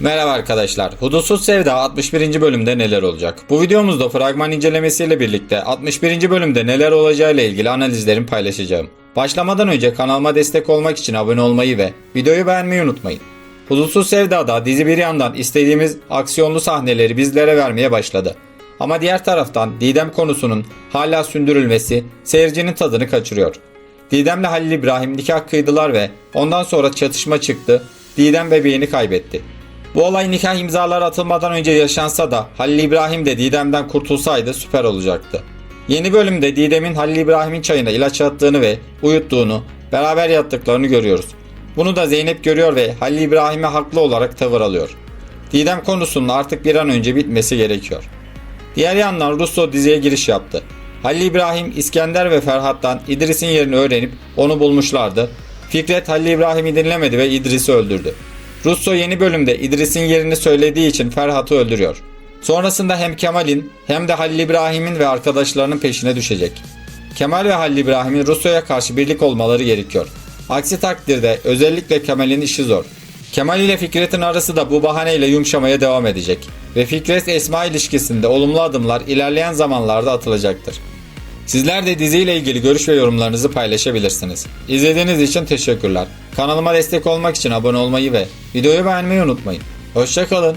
Merhaba arkadaşlar. Hudutsuz Sevda 61. bölümde neler olacak? Bu videomuzda fragman incelemesiyle birlikte 61. bölümde neler olacağıyla ilgili analizlerimi paylaşacağım. Başlamadan önce kanalıma destek olmak için abone olmayı ve videoyu beğenmeyi unutmayın. Hudutsuz Sevda'da dizi bir yandan istediğimiz aksiyonlu sahneleri bizlere vermeye başladı. Ama diğer taraftan Didem konusunun hala sündürülmesi seyircinin tadını kaçırıyor. Didem'le Halil İbrahim nikah kıydılar ve ondan sonra çatışma çıktı. Didem bebeğini kaybetti. Bu olay nikah imzaları atılmadan önce yaşansa da Halil İbrahim de Didem'den kurtulsaydı süper olacaktı. Yeni bölümde Didem'in Halil İbrahim'in çayına ilaç attığını ve uyuttuğunu, beraber yattıklarını görüyoruz. Bunu da Zeynep görüyor ve Halil İbrahim'e haklı olarak tavır alıyor. Didem konusunun artık bir an önce bitmesi gerekiyor. Diğer yandan Russo diziye giriş yaptı. Halil İbrahim, İskender ve Ferhat'tan İdris'in yerini öğrenip onu bulmuşlardı. Fikret Halil İbrahim'i dinlemedi ve İdris'i öldürdü. Russo yeni bölümde İdris'in yerini söylediği için Ferhat'ı öldürüyor. Sonrasında hem Kemal'in hem de Halil İbrahim'in ve arkadaşlarının peşine düşecek. Kemal ve Halil İbrahim'in Russo'ya karşı birlik olmaları gerekiyor. Aksi takdirde özellikle Kemal'in işi zor. Kemal ile Fikret'in arası da bu bahaneyle yumuşamaya devam edecek ve Fikret Esma ilişkisinde olumlu adımlar ilerleyen zamanlarda atılacaktır. Sizler de diziyle ilgili görüş ve yorumlarınızı paylaşabilirsiniz. İzlediğiniz için teşekkürler. Kanalıma destek olmak için abone olmayı ve videoyu beğenmeyi unutmayın. Hoşçakalın.